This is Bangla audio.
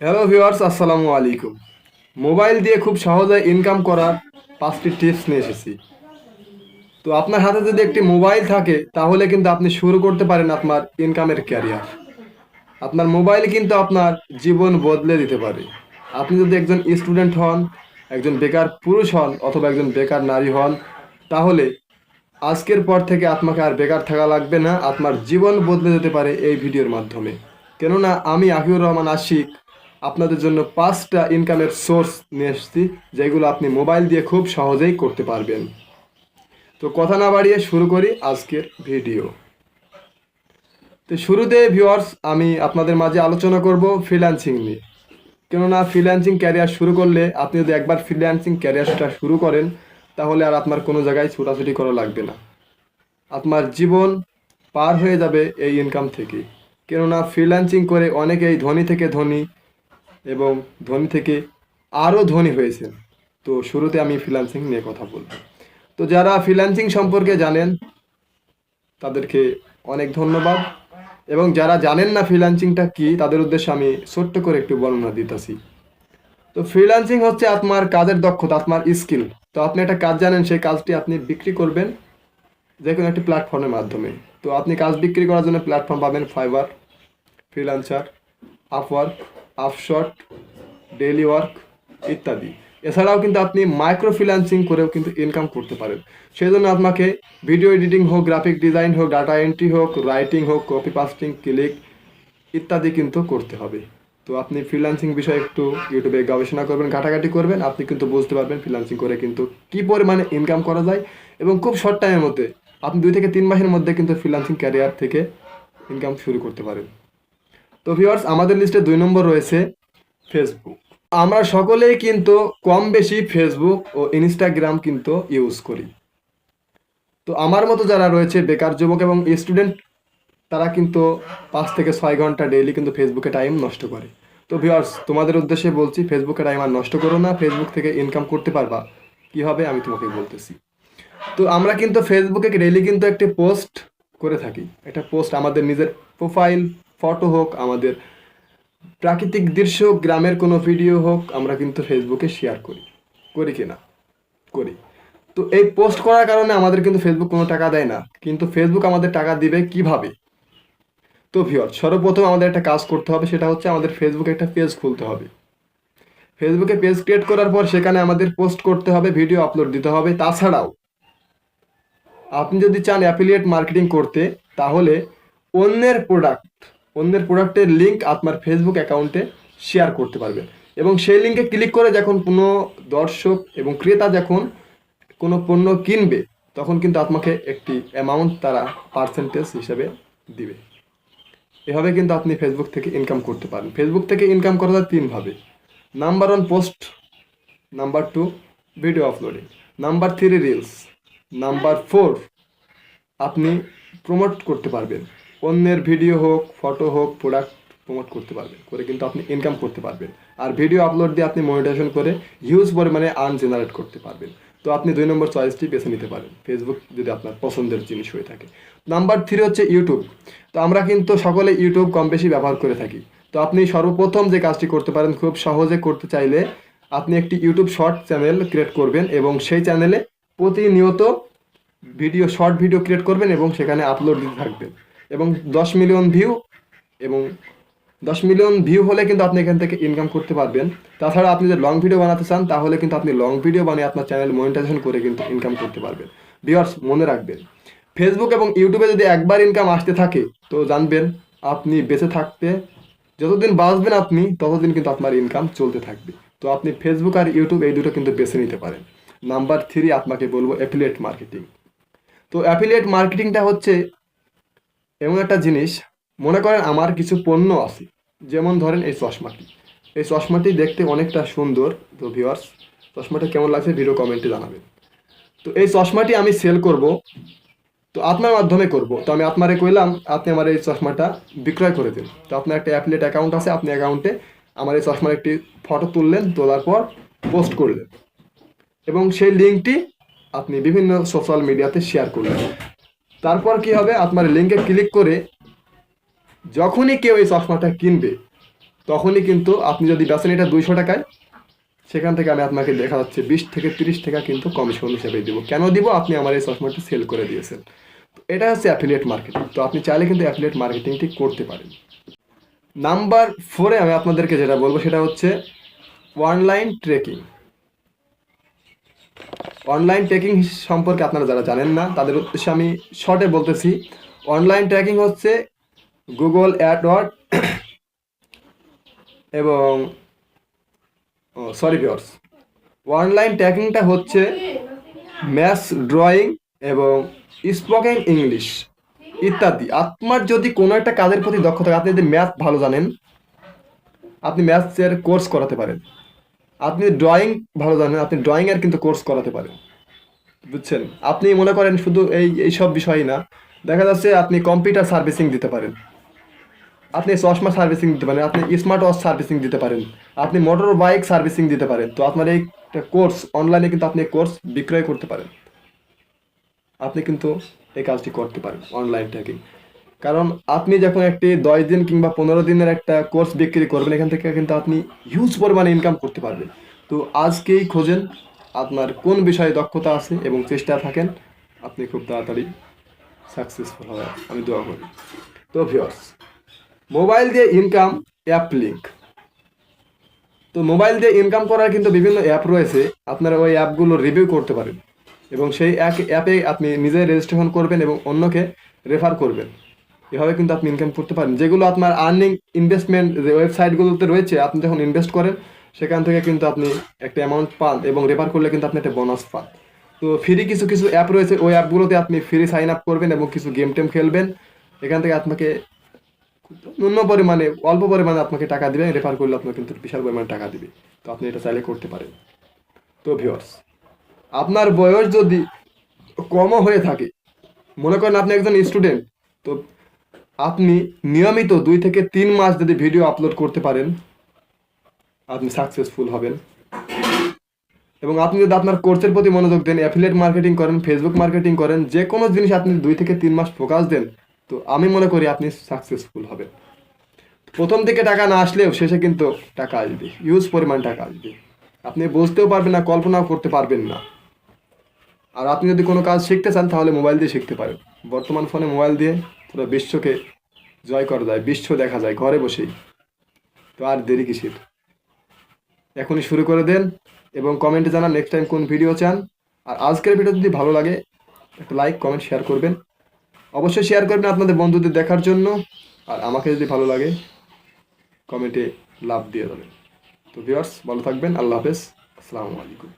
হ্যালো ভিউয়ার্স আসসালামু আলাইকুম। মোবাইল দিয়ে খুব সহজে ইনকাম করার পাঁচটি টিপস নিয়ে এসেছি। তো আপনার হাতে যদি একটি মোবাইল থাকে, তাহলে কিন্তু আপনি শুরু করতে পারেন আপনার ইনকামের ক্যারিয়ার আপনার মোবাইল কিন্তু আপনার জীবন বদলে দিতে পারে। আপনি যদি একজন স্টুডেন্ট হন, একজন বেকার পুরুষ হন, অথবা একজন বেকার নারী হন, তাহলে আজকের পর থেকে আপনাকে আর বেকার থাকা লাগবে না, আপনার জীবন বদলে যেতে পারে এই ভিডিওর মাধ্যমে। কেননা আমি আকিউর রহমান আশিক আপনাদের জন্য পাঁচটা ইনকামের সোর্স নিয়ে এসেছি, যেগুলো আপনি মোবাইল দিয়ে খুব সহজেই করতে পারবেন। তো কথা না বাড়িয়ে শুরু করি আজকের ভিডিও তো শুরুতে ভিউয়ার্স আমি আপনাদের মাঝে আলোচনা করব ফ্রিল্যান্সিং নিয়ে। কেননা ফ্রিল্যান্সিং ক্যারিয়ার শুরু করলে, আপনি যদি একবার ফ্রিল্যান্সিং ক্যারিয়ারটা শুরু করেন, তাহলে আর আপনার কোনো জায়গায় ছোটাছুটি করা লাগবে না। আপনার জীবন পার হয়ে যাবে এই ইনকাম থেকে। কেননা ফ্রিল্যান্সিং করে অনেকেই ধনী থেকে ধনী এবং ধনী থেকে আরও ধনী হয়েছেন। তো শুরুতে আমি ফ্রিল্যান্সিং নিয়ে কথা বলব। তো যারা ফ্রিল্যান্সিং সম্পর্কে জানেন, তাদেরকে অনেক ধন্যবাদ। এবং যারা জানেন না ফ্রিল্যান্সিংটা কি, তাদের উদ্দেশ্যে আমি ছোট্ট করে একটু বর্ণনা দিতেছি। তো ফ্রিল্যান্সিং হচ্ছে আপনার কাজের দক্ষতা, আপনার স্কিল তো আপনি একটা কাজ জানেন, সেই কাজটি আপনি বিক্রি করবেন যে কোনো একটি প্ল্যাটফর্মের মাধ্যমে। তো আপনি কাজ বিক্রি করার জন্য প্ল্যাটফর্ম পাবেন ফাইবার ফ্রিল্যান্সার আপওয়ার্ক আপশট ডেইলি ওয়ার্ক ইত্যাদি। এছাড়াও কিন্তু আপনি মাইক্রো ফ্রিল্যান্সিং করেও কিন্তু ইনকাম করতে পারেন। সেই জন্য আপনাকে ভিডিও এডিটিং হোক গ্রাফিক ডিজাইন হোক ডাটা এন্ট্রি হোক রাইটিং হোক কপি পাস্টিং ক্লিক ইত্যাদি কিন্তু করতে হবে। তো আপনি ফ্রিল্যান্সিং বিষয়ে একটু ইউটিউবে গবেষণা করবেন, ঘাটাঘাটি করবেন, আপনি কিন্তু বুঝতে পারবেন ফ্রিল্যান্সিং করে কিন্তু কী পরিমাণে ইনকাম করা যায় এবং খুব শর্ট টাইমের মধ্যে আপনি দুই থেকে তিন মাসের মধ্যে কিন্তু ফ্রিল্যান্সিং ক্যারিয়ার থেকে ইনকাম শুরু করতে পারেন। তো ভিওয়ার্স আমাদের লিস্টে দুই নম্বর রয়েছে ফেসবুক আমরা সকলেই কিন্তু কম বেশি ফেসবুক ও ইনস্টাগ্রাম কিন্তু ইউজ করি। তো আমার মতো যারা রয়েছে বেকার যুবক এবং স্টুডেন্ট তারা কিন্তু পাঁচ থেকে ছয় ঘণ্টা ডেইলি কিন্তু ফেসবুকে টাইম নষ্ট করে। তো ভিওয়ার্স তোমাদের উদ্দেশ্যে বলছি ফেসবুকে টাইম আর নষ্ট করো না ফেসবুক থেকে ইনকাম করতে পারবা। কি হবে আমি তোমাকে বলতেছি। তো আমরা কিন্তু ফেসবুকে ডেইলি কিন্তু একটি পোস্ট করে থাকি। একটা পোস্ট আমাদের নিজের প্রোফাইল ফটো হোক, আমাদের প্রাকৃতিক দৃশ্য গ্রামের কোনো ভিডিও হোক, আমরা কিন্তু ফেসবুকে শেয়ার করি। করি কি না করি। তো এই পোস্ট করার কারণে আমাদের কিন্তু ফেসবুক কোনো টাকা দেয় না। কিন্তু ফেসবুক আমাদের টাকা দিবে কীভাবে? তো ভিওর সর্বপ্রথম আমাদের একটা কাজ করতে হবে, সেটা হচ্ছে আমাদের ফেসবুকে একটা পেজ খুলতে হবে। ফেসবুকে পেজ ক্রিয়েট করার পর সেখানে আমাদের পোস্ট করতে হবে ভিডিও আপলোড দিতে হবে। তাছাড়াও, আপনি যদি চান অ্যাফিলিয়েট মার্কেটিং করতে, তাহলে অন্যের প্রোডাক্ট অন্যের প্রোডাক্টের লিঙ্ক আপনার ফেসবুক অ্যাকাউন্টে শেয়ার করতে পারবেন এবং সেই লিঙ্কে ক্লিক করে যখন কোনো দর্শক এবং ক্রেতা যখন কোনো পণ্য কিনবে, তখন কিন্তু আপনাকে একটি অ্যামাউন্ট তারা পার্সেন্টেজ হিসাবে দিবে। এভাবে কিন্তু আপনি ফেসবুক থেকে ইনকাম করতে পারেন। ফেসবুক থেকে ইনকাম করা যায় তিনভাবে number one post number two video uploading number three reels number four আপনি প্রমোট করতে পারবেন। অন্যের ভিডিও হোক ফটো হোক প্রোডাক্ট প্রমোট করতে পারবেন, করে কিন্তু আপনি ইনকাম করতে পারবেন। আর ভিডিও আপলোড দিয়ে আপনি মনিটাইজেশন করে হিউজ পরিমাণে আর্ন জেনারেট করতে পারবেন। তো আপনি দুই নম্বর চয়েসটি বেছে নিতে পারেন ফেসবুক যদি আপনার পছন্দের জিনিস হয়ে থাকে। নাম্বার থ্রি হচ্ছে ইউটিউব তো আমরা কিন্তু সকলে ইউটিউব কম বেশি ব্যবহার করে থাকি। তো আপনি সর্বপ্রথম যে কাজটি করতে পারেন, খুব সহজে করতে চাইলে আপনি একটি ইউটিউব শর্ট চ্যানেল ক্রিয়েট করবেন এবং সেই চ্যানেলে প্রতিনিয়ত ভিডিও শর্ট ভিডিও ক্রিয়েট করবেন এবং সেখানে আপলোড দিতে থাকবেন। এবং দশ মিলিয়ন ভিউ, এবং দশ মিলিয়ন ভিউ হলে কিন্তু আপনি এখান থেকে ইনকাম করতে পারবেন। তাছাড়া আপনি যদি লং ভিডিও বানাতে চান, তাহলে কিন্তু আপনি লং ভিডিও বানিয়ে আপনার চ্যানেল মনিটাইজেশন করে কিন্তু ইনকাম করতে পারবেন। ভিউয়ার্স মনে রাখবেন। ফেসবুক এবং ইউটিউবে যদি একবার ইনকাম আসতে থাকে, তো জানবেন আপনি বেঁচে থাকতে, যতদিন বাঁচবেন আপনি, ততদিন কিন্তু আপনার ইনকাম চলতে থাকবে। তো আপনি ফেসবুক আর ইউটিউব এই দুটো কিন্তু বেছে নিতে পারেন। নাম্বার থ্রি আপনাকে বলব অ্যাফিলিয়েট মার্কেটিং তো অ্যাফিলিয়েট মার্কেটিংটা হচ্ছে এমন একটা জিনিস, মনে করেন আমার কিছু পণ্য আছে। যেমন ধরেন এই চশমাটি। এই চশমাটি দেখতে অনেকটা সুন্দর, তো ভিউয়ার্স চশমাটা কেমন লাগছে ভিডিও কমেন্টে জানাবেন। তো এই চশমাটি আমি সেল করব, তো আপনার মাধ্যমে করব। তো আমি আপনারে কইলাম, আপনি আমার এই চশমাটা বিক্রয় করে দিন। তো আপনার একটা অ্যাফিলিয়েট অ্যাকাউন্ট আছে, আপনি অ্যাকাউন্টে আমার এই চশমার একটি ফটো তুললেন, তোলার পর পোস্ট করলেন। এবং সেই লিঙ্কটি আপনি বিভিন্ন সোশ্যাল মিডিয়াতে শেয়ার করলেন। তারপর কি হবে? আপনার লিঙ্কে ক্লিক করে যখনই কেউ এই চশমাটা কিনবে, তখনই কিন্তু আপনি যদি বেচেন এটা দুইশো টাকায়, সেখান থেকে আমি আপনাকে দেখা যাচ্ছে বিশ থেকে তিরিশ টাকা কিন্তু কমিশন হিসেবে দিব। কেন দিব? আপনি আমার এই চশমাটি সেল করে দিয়েছেন। এটা হচ্ছে অ্যাফিলিয়েট মার্কেটিং তো আপনি চাইলে কিন্তু অ্যাফিলিয়েট মার্কেটিংটি করতে পারেন। নাম্বার ফোরে আমি আপনাদেরকে যেটা বলব, সেটা হচ্ছে অনলাইন ট্রেকিং অনলাইন ট্রেকিং সম্পর্কে আপনারা যারা জানেন না, তাদের উদ্দেশ্যে আমি শর্টে বলতেছি। অনলাইন ট্র্যাকিং হচ্ছে গুগল অ্যাডওয়ার্ড এবং সরি ভিওর্স অনলাইন ট্র্যাকিংটা হচ্ছে ম্যাথস ড্রয়িং এবং স্পোকেন ইংলিশ ইত্যাদি। আপনার যদি কোনো একটা কাজের প্রতি দক্ষ থাকে, আপনি যদি ম্যাথ ভালো জানেন, আপনি ম্যাথসের কোর্স করাতে পারেন। আপনি ড্রয়িং ভালো জানেন, আপনি ড্রয়িংয়ের কিন্তু কোর্স করাতে পারেন। বুঝছেন? আপনি মনে করেন শুধু এই এইসব বিষয়ই না, দেখা যাচ্ছে আপনি কম্পিউটার সার্ভিসিং দিতে পারেন। আপনি চশমা সার্ভিসিং দিতে পারেন, আপনি স্মার্ট ওয়াচ সার্ভিসিং দিতে পারেন, আপনি মোটর বাইক সার্ভিসিং দিতে পারেন। তো আপনার এই কোর্স অনলাইনে কিন্তু আপনি কোর্স বিক্রয় করতে পারেন। আপনি কিন্তু এই কাজটি করতে পারেন অনলাইন ট্র্যাকিং কারণ আপনি যখন একটি দশ দিন কিংবা পনেরো দিনের একটা কোর্স বিক্রি করবেন, এখান থেকে কিন্তু আপনি হিউজ পরিমাণে ইনকাম করতে পারবেন। তো আজকেই খোঁজেন আপনার কোন বিষয়ে দক্ষতা আছে এবং চেষ্টা থাকেন। আপনি খুব তাড়াতাড়ি সাকসেসফুল হবে আমি দোয়া করি। তো ভিওর্স মোবাইল দিয়ে ইনকাম অ্যাপ লিঙ্ক তো মোবাইল দিয়ে ইনকাম করার কিন্তু বিভিন্ন অ্যাপ রয়েছে। আপনারা ওই অ্যাপগুলো রিভিউ করতে পারেন এবং সেই এক অ্যাপে আপনি নিজে রেজিস্ট্রেশন করবেন এবং অন্যকে রেফার করবেন। এভাবে কিন্তু আপনি ইনকাম করতে পারেন। যেগুলো আপনার আর্নিং ইনভেস্টমেন্ট যে ওয়েবসাইটগুলোতে রয়েছে, আপনি যখন ইনভেস্ট করেন, সেখান থেকে কিন্তু আপনি একটা অ্যামাউন্ট পান এবং রেফার করলে কিন্তু আপনি একটা বোনাস পান। তো ফ্রি কিছু কিছু অ্যাপ রয়েছে, ওই অ্যাপগুলোতে আপনি ফ্রি সাইন আপ করবেন এবং কিছু গেম টেম খেলবেন। এখান থেকে আপনাকে ন্যূন পরিমাণে, অল্প পরিমাণে আপনাকে টাকা দিবে রেফার করলে আপনার কিন্তু বিশাল পরিমাণে টাকা দিবে। তো আপনি এটা চাইলে করতে পারেন। তো ভিওর্স আপনার বয়স যদি কমও হয়ে থাকে, মনে করেন আপনি একজন স্টুডেন্ট তো আপনি নিয়মিত দুই থেকে তিন মাস যদি ভিডিও আপলোড করতে পারেন, আপনি সাকসেসফুল হবেন। এবং আপনি যদি আপনার কোর্সের প্রতি মনোযোগ দেন অ্যাফিলিয়েট মার্কেটিং করেন ফেসবুক মার্কেটিং করেন, যে কোনো জিনিস আপনি দুই থেকে তিন মাস ফোকাস দেন, তো আমি মনে করি আপনি সাকসেসফুল হবেন। প্রথম থেকে টাকা না আসলেও শেষে কিন্তু টাকা আসবে ইউজ পরিমাণ টাকা আসবে। আপনি বুঝতেও পারবেন না, কল্পনাও করতে পারবেন না। আর আপনি যদি কোনো কাজ শিখতে চান, তাহলে মোবাইল দিয়ে শিখতে পারেন। বর্তমান ফোনে মোবাইল দিয়ে পুরো বিশ্বকে জয় করা যায়, বিশ্ব দেখা যায় ঘরে বসেই। তো আর দেরি কিসের? এখনই শুরু করে দেন এবং কমেন্টে জানান নেক্সট টাইম কোন ভিডিও চান। আর আজকের ভিডিও যদি ভালো লাগে, একটা লাইক কমেন্ট শেয়ার করবেন। অবশ্যই শেয়ার করবেন আপনাদের বন্ধুদের দেখার জন্য। আর আমাকে যদি ভালো লাগে কমেন্টে লাভ দিয়ে দেবেন। তো ভিউয়ার্স ভালো থাকবেন, আল্লাহ হাফেজ। আসসালামু আলাইকুম।